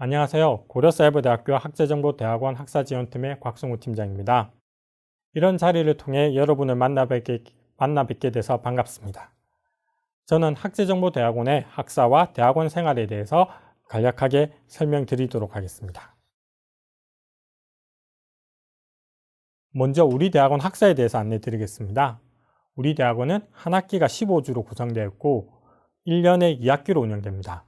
안녕하세요. 고려사이버대학교 학제정보대학원 학사지원팀의 곽승우 팀장입니다. 이런 자리를 통해 여러분을 만나 뵙게, 만나 뵙게 돼서 반갑습니다. 저는 학제정보대학원의 학사와 대학원 생활에 대해서 간략하게 설명드리도록 하겠습니다. 먼저 우리 대학원 학사에 대해서 안내 드리겠습니다. 우리 대학원은 한 학기가 15주로 구성되어 있고 1년에 2학기로 운영됩니다.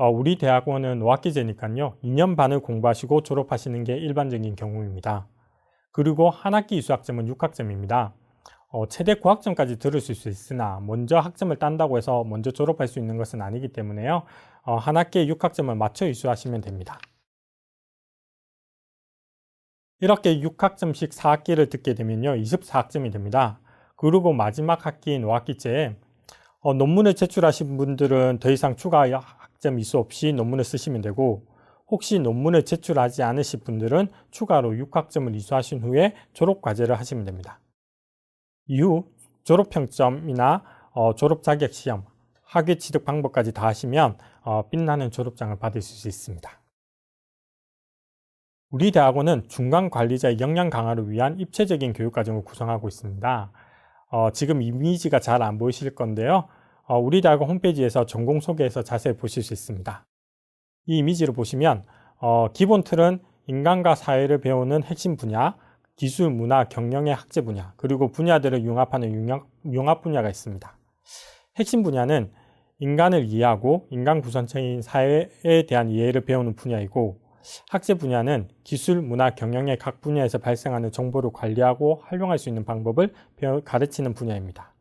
어, 우리 대학원은 5학기제니까요. 2년 반을 공부하시고 졸업하시는 게 일반적인 경우입니다. 그리고 한 학기 이수학점은 6학점입니다. 어, 최대 9학점까지 들으실 수 있으나 먼저 학점을 딴다고 해서 먼저 졸업할 수 있는 것은 아니기 때문에요. 어, 한 학기에 6학점을 맞춰 이수하시면 됩니다. 이렇게 6학점씩 4학기를 듣게 되면요. 24학점이 됩니다. 그리고 마지막 학기인 5학기째에 어, 논문을 제출하신 분들은 더 이상 추가 이수 없이 논문을 쓰시면 되고 혹시 논문을 제출하지 않으실 분들은 추가로 6학점을 이수하신 후에 졸업 과제를 하시면 됩니다. 이후 졸업 평점이나 어, 졸업 자격 시험, 학위 취득 방법까지 다 하시면 어, 빛나는 졸업장을 받으실 수 있습니다. 우리 대학원은 중간 관리자의 역량 강화를 위한 입체적인 교육 과정을 구성하고 있습니다. 어, 지금 이미지가 잘 안 보이실 건데요. 어, 우리 대학원 홈페이지에서 전공 소개에서 자세히 보실 수 있습니다. 이 이미지를 보시면 어, 기본 틀은 인간과 사회를 배우는 핵심 분야, 기술, 문화, 경영의 학제 분야, 그리고 분야들을 융합하는 융합, 융합 분야가 있습니다. 핵심 분야는 인간을 이해하고 인간 구성체인 사회에 대한 이해를 배우는 분야이고 학제 분야는 기술, 문화, 경영의 각 분야에서 발생하는 정보를 관리하고 활용할 수 있는 방법을 가르치는 분야입니다.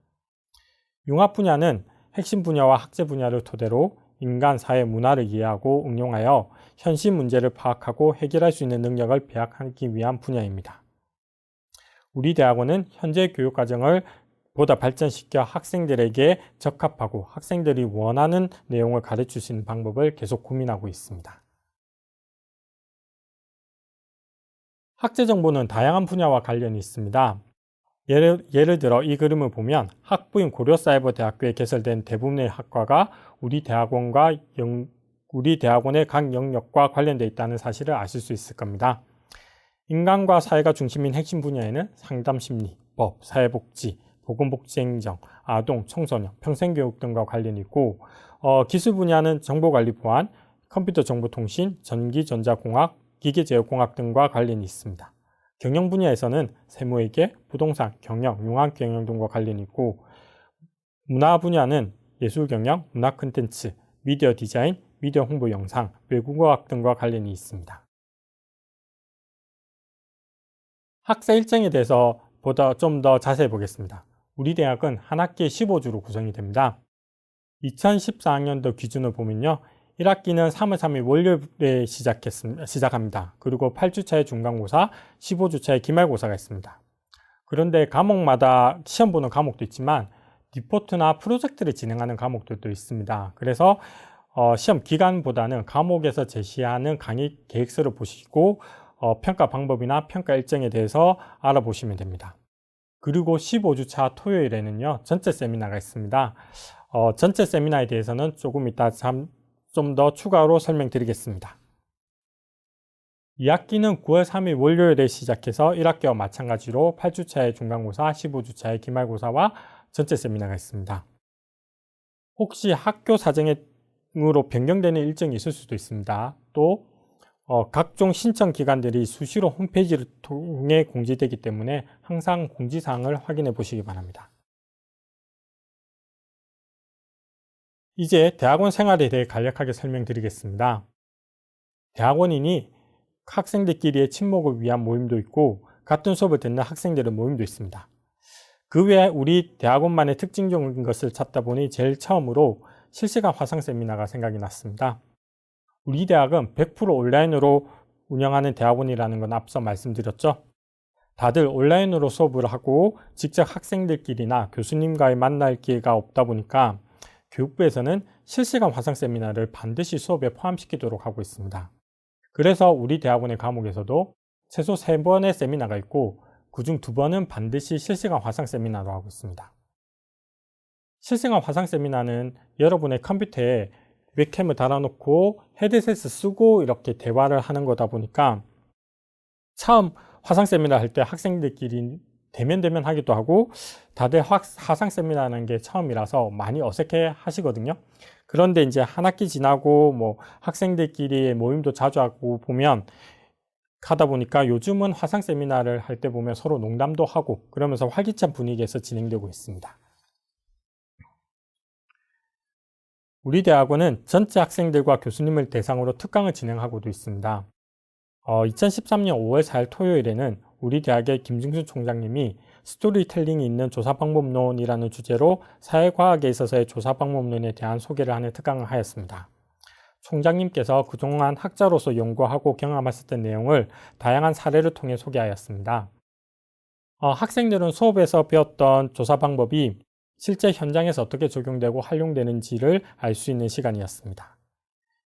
융합 분야는 핵심 분야와 학제 분야를 토대로 인간, 사회, 문화를 이해하고 응용하여 현실 문제를 파악하고 해결할 수 있는 능력을 배양하기 위한 분야입니다. 우리 대학원은 현재 교육 과정을 보다 발전시켜 학생들에게 적합하고 학생들이 원하는 내용을 가르칠 수 있는 방법을 계속 고민하고 있습니다. 학제 정보는 다양한 분야와 관련이 있습니다. 예를, 예를 들어 이 그림을 보면 학부인 고려사이버대학교에 개설된 대부분의 학과가 우리 대학원과 영, 우리 대학원의 각 영역과 관련되어 있다는 사실을 아실 수 있을 겁니다. 인간과 사회가 중심인 핵심 분야에는 상담심리, 법, 사회복지, 보건복지행정, 아동, 청소년, 평생교육 등과 관련이 있고 어, 기술 분야는 정보관리 보안, 컴퓨터 정보통신, 전기전자공학, 기계제어공학 등과 관련이 있습니다. 경영 분야에서는 세무회계, 부동산, 경영, 융합 경영 등과 관련이 있고 문화 분야는 예술 경영, 문화 콘텐츠, 미디어 디자인, 미디어 홍보 영상, 외국어학 등과 관련이 있습니다. 학사 일정에 대해서 보다 좀 더 자세히 보겠습니다. 우리 대학은 한 학기에 15주로 구성이 됩니다. 2014학년도 기준을 보면요. 1학기는 3월 3일 월요일에 시작했습니다. 시작합니다. 그리고 8주차에 중간고사, 15주차에 기말고사가 있습니다. 그런데 과목마다 시험 보는 과목도 있지만 리포트나 프로젝트를 진행하는 과목들도 있습니다. 그래서 어, 시험 기간보다는 과목에서 제시하는 강의 계획서를 보시고 어, 평가 방법이나 평가 일정에 대해서 알아보시면 됩니다. 그리고 15주차 토요일에는요, 전체 세미나가 있습니다. 어, 전체 세미나에 대해서는 조금 이따 좀 더 추가로 설명드리겠습니다. 2학기는 9월 3일 월요일에 시작해서 1학기와 마찬가지로 8주차의 중간고사, 15주차의 기말고사와 전체 세미나가 있습니다. 혹시 학교 사정으로 변경되는 일정이 있을 수도 있습니다. 또 어, 각종 신청 기관들이 수시로 홈페이지를 통해 공지되기 때문에 항상 공지사항을 확인해 보시기 바랍니다. 이제 대학원 생활에 대해 간략하게 설명드리겠습니다. 대학원인이 학생들끼리의 친목을 위한 모임도 있고 같은 수업을 듣는 학생들의 모임도 있습니다. 그 외에 우리 대학원만의 특징적인 것을 찾다 보니 제일 처음으로 실시간 화상 세미나가 생각이 났습니다. 우리 대학은 100% 온라인으로 운영하는 대학원이라는 건 앞서 말씀드렸죠. 다들 온라인으로 수업을 하고 직접 학생들끼리나 교수님과의 만날 기회가 없다 보니까 교육부에서는 실시간 화상 세미나를 반드시 수업에 포함시키도록 하고 있습니다. 그래서 우리 대학원의 과목에서도 최소 3번의 세미나가 있고 그중 2번은 반드시 실시간 화상 세미나로 하고 있습니다. 실시간 화상 세미나는 여러분의 컴퓨터에 웹캠을 달아놓고 헤드셋을 쓰고 이렇게 대화를 하는 거다 보니까 처음 화상 세미나 할 때 학생들끼리 대면 대면 하기도 하고 다들 화상 세미나하는 게 처음이라서 많이 어색해 하시거든요. 그런데 이제 한 학기 지나고 뭐 학생들끼리의 모임도 자주 하고 보면 하다 보니까 요즘은 화상 세미나를 할 때 보면 서로 농담도 하고 그러면서 활기찬 분위기에서 진행되고 있습니다. 우리 대학원은 전체 학생들과 교수님을 대상으로 특강을 진행하고도 있습니다. 어, 2013년 5월 4일 토요일에는 우리 대학의 김중수 총장님이 스토리텔링이 있는 조사방법론이라는 주제로 사회과학에 있어서의 조사방법론에 대한 소개를 하는 특강을 하였습니다. 총장님께서 그동안 학자로서 연구하고 경험하셨던 내용을 다양한 사례를 통해 소개하였습니다. 어, 학생들은 수업에서 배웠던 조사 방법이 실제 현장에서 어떻게 적용되고 활용되는지를 알 수 있는 시간이었습니다.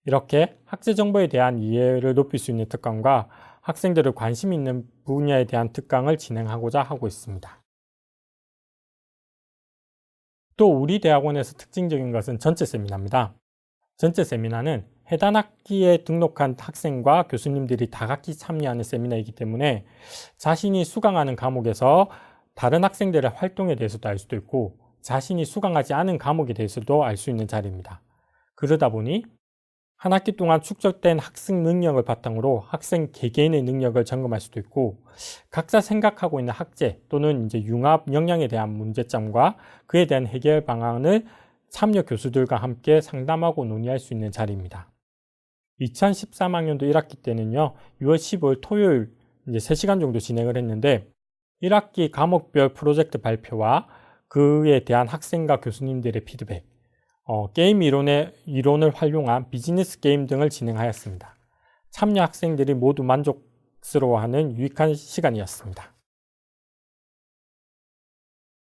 이렇게 학제 정보에 대한 이해를 높일 수 있는 특강과 학생들을 관심 있는 분야에 대한 특강을 진행하고자 하고 있습니다. 또 우리 대학원에서 특징적인 것은 전체 세미나입니다. 전체 세미나는 해당 학기에 등록한 학생과 교수님들이 다각기 참여하는 세미나이기 때문에 자신이 수강하는 과목에서 다른 학생들의 활동에 대해서도 알 수도 있고 자신이 수강하지 않은 과목에 대해서도 알 수 있는 자리입니다. 그러다 보니 한 학기 동안 축적된 학생 능력을 바탕으로 학생 개개인의 능력을 점검할 수도 있고 각자 생각하고 있는 학제 또는 이제 융합 역량에 대한 문제점과 그에 대한 해결 방안을 참여 교수들과 함께 상담하고 논의할 수 있는 자리입니다. 2013학년도 1학기 때는요, 6월 15일 토요일 이제 3시간 정도 진행을 했는데 1학기 과목별 프로젝트 발표와 그에 대한 학생과 교수님들의 피드백, 어, 게임 이론의 이론을 활용한 비즈니스 게임 등을 진행하였습니다. 참여 학생들이 모두 만족스러워하는 유익한 시간이었습니다.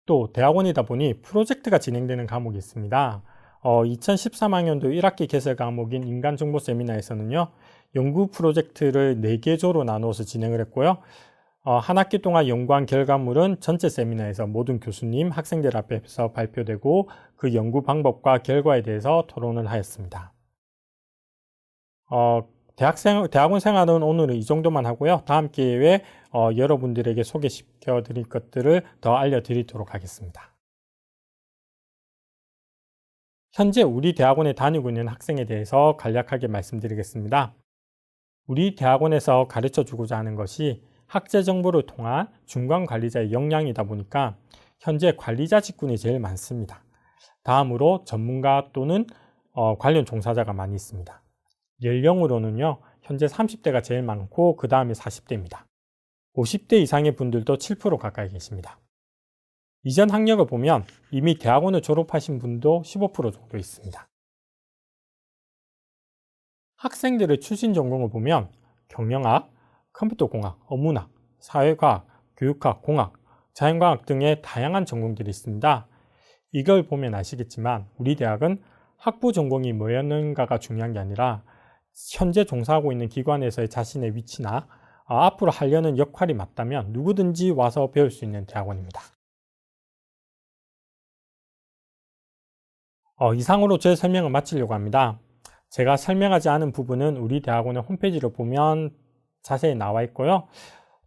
또 대학원이다 보니 프로젝트가 진행되는 과목이 있습니다. 어, 2013학년도 1학기 개설 과목인 인간정보 세미나에서는요, 연구 프로젝트를 4개 조로 나누어서 진행을 했고요. 어, 한 학기 동안 연구한 결과물은 전체 세미나에서 모든 교수님, 학생들 앞에서 발표되고 그 연구 방법과 결과에 대해서 토론을 하였습니다. 어, 대학생, 대학원 생활은 오늘은 이 정도만 하고요. 다음 기회에 어, 여러분들에게 소개시켜 드릴 것들을 더 알려드리도록 하겠습니다. 현재 우리 대학원에 다니고 있는 학생에 대해서 간략하게 말씀드리겠습니다. 우리 대학원에서 가르쳐 주고자 하는 것이 학제 정보를 통한 중간 관리자의 역량이다 보니까 현재 관리자 직군이 제일 많습니다. 다음으로 전문가 또는 어, 관련 종사자가 많이 있습니다. 연령으로는요, 현재 30대가 제일 많고 그 다음에 40대입니다. 50대 이상의 분들도 7% 가까이 계십니다. 이전 학력을 보면 이미 대학원을 졸업하신 분도 15% 정도 있습니다. 학생들의 출신 전공을 보면 경영학, 컴퓨터 공학, 어문학, 사회과학, 교육학, 공학, 자연과학 등의 다양한 전공들이 있습니다. 이걸 보면 아시겠지만 우리 대학은 학부 전공이 뭐였는가가 중요한 게 아니라 현재 종사하고 있는 기관에서의 자신의 위치나 앞으로 하려는 역할이 맞다면 누구든지 와서 배울 수 있는 대학원입니다. 어, 이상으로 제 설명을 마치려고 합니다. 제가 설명하지 않은 부분은 우리 대학원의 홈페이지를 보면 자세히 나와 있고요.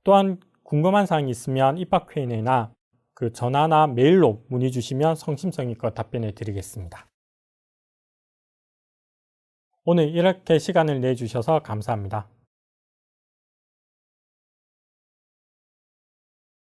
또한 궁금한 사항이 있으면 입학회의나 그 전화나 메일로 문의 주시면 성심성의껏 답변해 드리겠습니다. 오늘 이렇게 시간을 내주셔서 감사합니다.